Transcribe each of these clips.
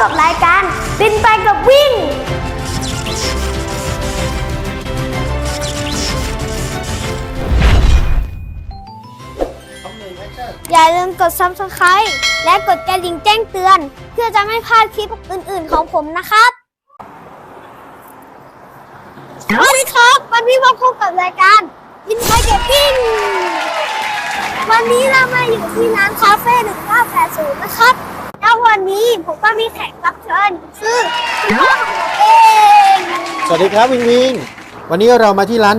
กับรายการบินไปกับวิ่ง อย่าลืมกด subscribe และกดกระดิ่งแจ้งเตือน เพื่อจะไม่พลาดคลิปอื่นๆของผมนะครับสวัสดีครับ วันนี้มาพบกับรายการบินไปกับวิ่ง วันนี้เรามาอยู่ที่ร้านคาเฟ่1980 นะครับ ววันนี้ผมก็มีแขกรับเชิญคือคุณพ่อของผมเองสวัสดีครับวิงวิงวันนี้เรามาที่ร้าน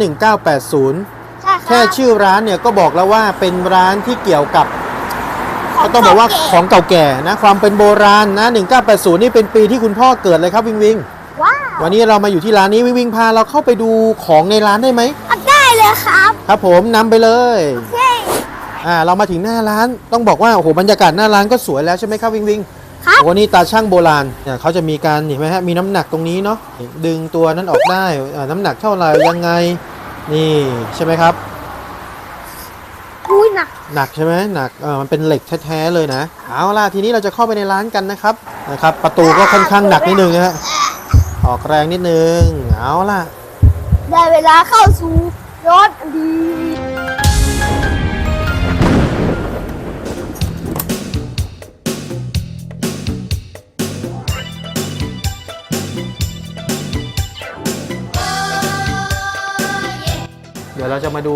1980 ใช่คแค่รับชื่อร้านเนี่ยก็บอกแล้วว่าเป็นร้านที่เกี่ยวกับขก็ต้องบอกว่าเก่ของเก่าแก่นะความเป็นโบราณนะ 1980 นี่เป็นปีที่คุณพ่อเกิดเลยครับวิงวิงว้าววันนี้เรามาอยู่ที่ร้านนี้วิงวิงพาเราเข้าไปดูของในร้านได้ไหมอะได้เลยครับ ครับผมนำไปเลย โอเค อ่าเรามาถึงหน้าร้านต้องบอกว่าโอ้โหบรรยากาศหน้าร้านก็สวยแล้วใช่ไหมครับวิงวิงครับโอ้โหนี่ตาช่างโบราณเนี่ยเขาจะมีการเห็นไหมฮะมีน้ำหนักตรงนี้เนาะดึงตัวนั้นออกได้อ่าน้ำหนักเท่าไหร่ยังไงนี่ใช่ไหมครับอุ้ยหนักหนักใช่ไหมหนักเออมันเป็นเหล็กแท้ๆเลยนะเอาล่ะทีนี้เราจะเข้าไปในร้านกันนะครับนะครับ ประตูก็ค่อนข้างหนักนิดนึงนะฮะออกแรงนิดนึงเอาล่ะ ได้เวลาเข้าสู่รถดี ดี๋ยวเราจะมาดู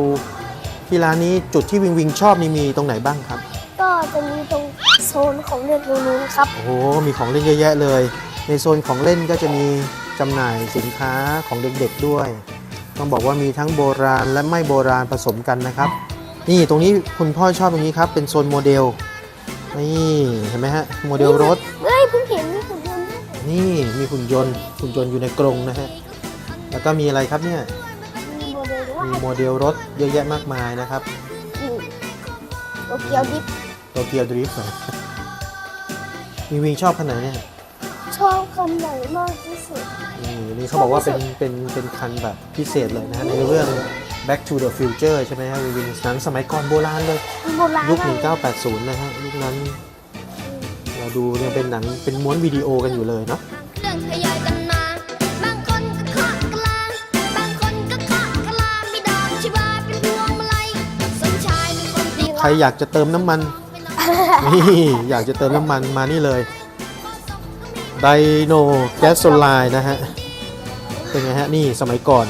ที่ร้านนี้จุดที่วิงวิงชอบนี่มีตรงไหนบ้างครับ ก็จะมีตรงโซนของเล่นตรงนู้นครับ โอ้โห มีของเล่นเยอะแยะเลย ในโซนของเล่นก็จะมีจำหน่ายสินค้าของเด็กๆด้วย ต้องบอกว่ามีทั้งโบราณและไม่โบราณผสมกันนะครับ นี่ตรงนี้คุณพ่อชอบตรงนี้ครับ เป็นโซนโมเดล นี่เห็นไหมฮะ โมเดลรถ เฮ้ยเพิ่งเห็นมีหุ่นยนต์ด้วยนี่มีหุ่นยนต์หุ่นยนต์อยู่ในกรงนะฮะ แล้วก็มีอะไรครับเนี่ยมีโมเดลด้วยมีโมเดลรถเยอะแยะมากมายนะครับนี่โตเกียวดิฟโตเกียวดริฟต์มีวิงชอบคันไหนเนี่ยชอบคันไหนมากที่สุดนี่นี่เขาบอกว่าเป็นเป็นเป็นคันแบบพิเศษเลยนะฮะในเรื่อง Back to the Future ใช่ไหมฮะวิงหนังสมัยก่อนโบราณเลย โบราณยุคมาก1980 นะฮะยุคนั้น เราดูเนี่ยเป็นหนังเป็นม้วนวิดีโอกันอยู่เลยเนาะ คนดีใครอยากจะเติมน้ำมัน นี่อยากจะเติมน้ำมันมานี่เลยไดโนแก๊สโซลายนะฮะ เป็นไงฮะ นี่สมัยก่อน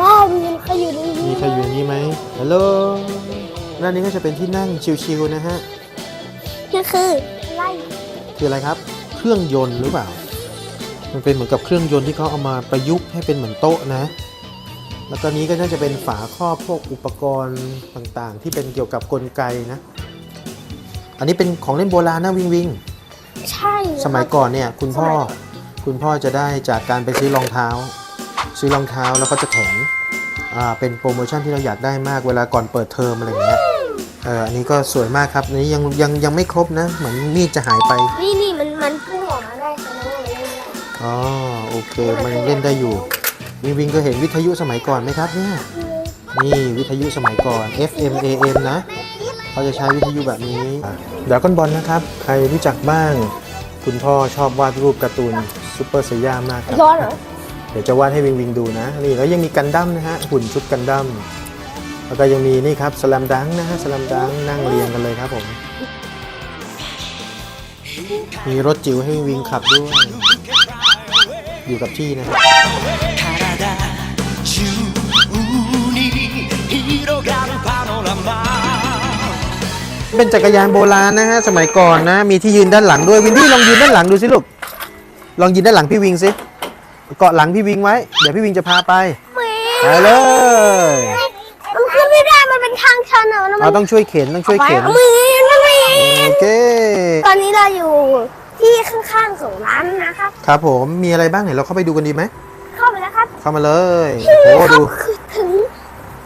ว้าวมีใครอยู่ในนี้มีใครอยู่ในนี้ไหมฮัลโหลด้านนี้ก็จะเป็นที่นั่งชิวๆนะฮะนี่คือไล่คืออะไรครับ เครื่องยนต์หรือเปล่า มันเป็นเหมือนกับเครื่องยนต์ที่เขาเอามาประยุกต์ให้เป็นเหมือนโต๊ะนะ แล้วก็นี้ก็น่าจะเป็นฝาครอบพวกอุปกรณ์ต่างๆ ที่เป็นเกี่ยวกับกลไกนะ อันนี้เป็นของเล่นโบราณนะวิงวิง ใช่สมัยก่อนเนี่ยคุณพ่อคุณพ่อจะได้จากการไปซื้อรองเท้า ซื้อรองเท้าแล้วก็จะแถมอ่าเป็นโปรโมชั่นที่เราอยากได้มากเวลาก่อนเปิดเทอมอะไรอย่างเงี้ยเอออันนี้ก็สวยมากครับอันนี้ยังยังยังไม่ครบนะ เหมือนมีดจะหายไป นี่นี่มันมันพุ่งออกมาได้ค่ะน้องเล่นได้อ๋อโอเค มันยังเล่นได้อยู่ วิงวิงก็เห็นวิทยุสมัยก่อนไหมครับเนี่ยนี่วิทยุสมัยก่อน FM AM นะเขาจะใช้วิทยุแบบนี้เดี๋ยวก้อนบอลนะครับ ใครรู้จักบ้าง คุณพ่อชอบวาดรูปการ์ตูนซูเปอร์เซย่ามากครับร้อนเหรอเดี๋ยวจะวาดให้วิงวิงดูนะ นี่แล้วยังมีกันดั้มนะฮะหุ่นชุดกันดั้มแล้วก็ยังมีนี่ครับสลัมดังนะฮะสลัมดังนั่งเรียงกันเลยครับผมมีรถจิ๋วให้วิงวิงขับด้วย อยู่กับที่นะเป็นจักรยานโบราณนะฮะสมัยก่อนนะ มีที่ยืนด้านหลังด้วยวินดี้ลองยืนด้านหลังดูสิลูกลองยืนด้านหลังพี่วิงสิเกาะหลังพี่วิงไว้ เดี๋ยวพี่วิงจะพาไปไปเลยมันขึ้นไม่ได้มันเป็นทางชันอะเราต้องช่วยเข็นต้องช่วยเข็นโอเคตอนนี้เราอยู่ ที่ข้างๆของร้านนะครับ ครับผมมีอะไรบ้างไหนเราเข้าไปดูกันดีไหมเข้าไปแล้วครับเข้ามาเลยที่โอ้นี่โหครัดูบคือถึง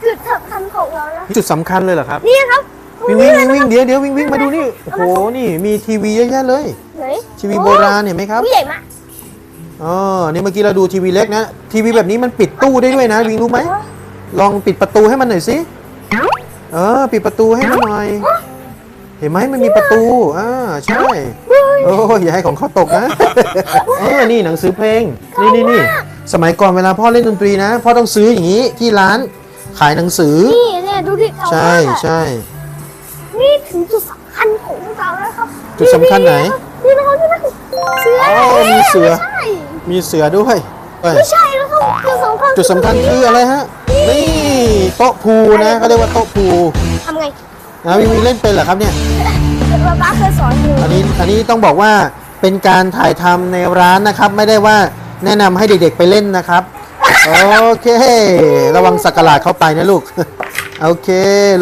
จุดสำคัญของเราแล้วจุดสำคัญเลยเหรอครับนี่ครับวิ่งวิ่งวิ่งวิ่งเดี๋ยวเดี๋ยววิ่งวิ่งมาดูนี่โอ้โหนี่มีทีวีเยอะแยะเลยไหนทีวีโบราณเห็นไหมครับผู้ใหญ่มากอ๋อนี่เมื่อกี้เราดูทีวีเล็กนะทีวีแบบนี้มันปิดตู้ได้ด้วยนะวิ่งรู้ไหมลองปิดประตูให้มันหน่อยสิเออปิดประตูให้มันหน่อย เห็นไหมมันมีประตูอ่าใช่ โอ้ยอย่าให้ของเขาตกนะเออนี่หนังสือเพลง นี่นี่นี่สมัยก่อนเวลาพ่อเล่นดนตรีนะ พ่อต้องซื้ออย่างนี้ที่ร้านขายหนังสือ นี่เนี่ยดูดิเขาใช่ว่าใช่ นี่ถึงจุดสำคัญของพวกเราแล้วครับจุดสำคัญไหนนี่นะครับนี่นะครับเสืออ๋อมีเสือใช่มีเสือด้วยเอ้ยไม่ใช่นะครับจุดสำคัญจุดสำคัญคืออะไรฮะ นี่โต๊ะพูนะเขาเรียกว่าโต๊ะพูทำไง นะวิวเล่นเป็นเหรอครับเนี่ย ป๊าป๊าเคยสอนอยู่อันนี้อันนี้ต้องบอกว่าเป็นการถ่ายทำในร้านนะครับ ไม่ได้ว่าแนะนำให้เด็กๆไปเล่นนะครับ โอเค ระวังสักการะเข้าไปนะลูก โอเค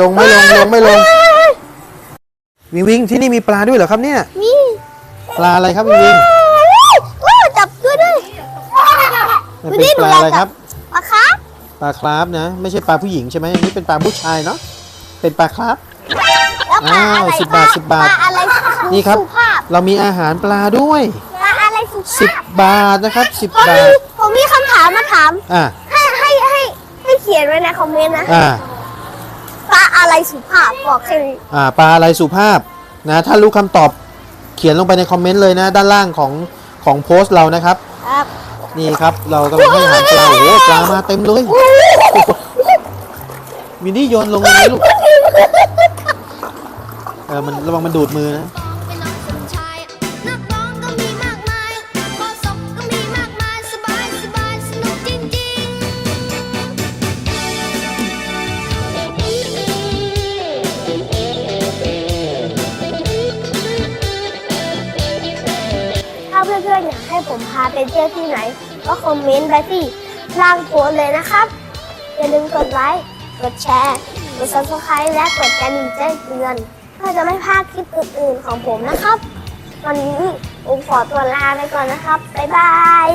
ลงไม่ลงลงไม่ลง วิงวิงที่นี่มีปลาด้วยเหรอครับเนี่ย นี่ปลาอะไรครับวิงวิงว้าวจับด้วยด้วยมันเป็นปลาอะไรครับ ปลาครับปลาคราฟนะ ไม่ใช่ปลาผู้หญิงใช่ไหมอันนี้เป็นปลาผู้ชายเนาะเป็นปลาคราฟ แล้วปลาอะไรอ้าวสิบบาทสิบบาท ปลาอะไรนี่ครับ สุภาพเรามีอาหารปลาด้วยปลาอะไรสุภาพ10บาทนะครับ10ผมบามีท ผมมีคำถามมาถาม อ่าให้ให้ให้ให้เขียนไว้ในคอมเมนต์นะอ่า ปลาอะไรสุภาพบอกแค่นี้อ่าปลาอะไรสุภาพนะ ถ้ารู้คำตอบเขียนลงไปในคอมเมนต์เลยนะ ด้านล่างของของโพสต์เรานะครับ ครับ นี่ครับ เรากำลังให้อาหารปลาโอ้โหปลามาเต็มเลยมินี่โยนลงเลยลูก เออมันระวังมันดูดมือนะเป็นน้องสมชายนักร้องก็มีมากมายพอศพก็มีมากมายสบายสบายสนุกจริงๆถ้าเพื่อนๆอยากให้ผมพาไปเที่ยวที่ไหน ก็คอมเมนต์ไปที่ล่างโพสต์เลยนะครับ อย่าลืมกดไลค์ กดแชร์ กด subscribe และกดกระดิ่งแจ้งเตือน เพื่อจะไม่พลาดคลิปอื่นๆของผมนะครับ วันนี้ผมขอตัวลาไปก่อนนะครับ บ๊ายบาย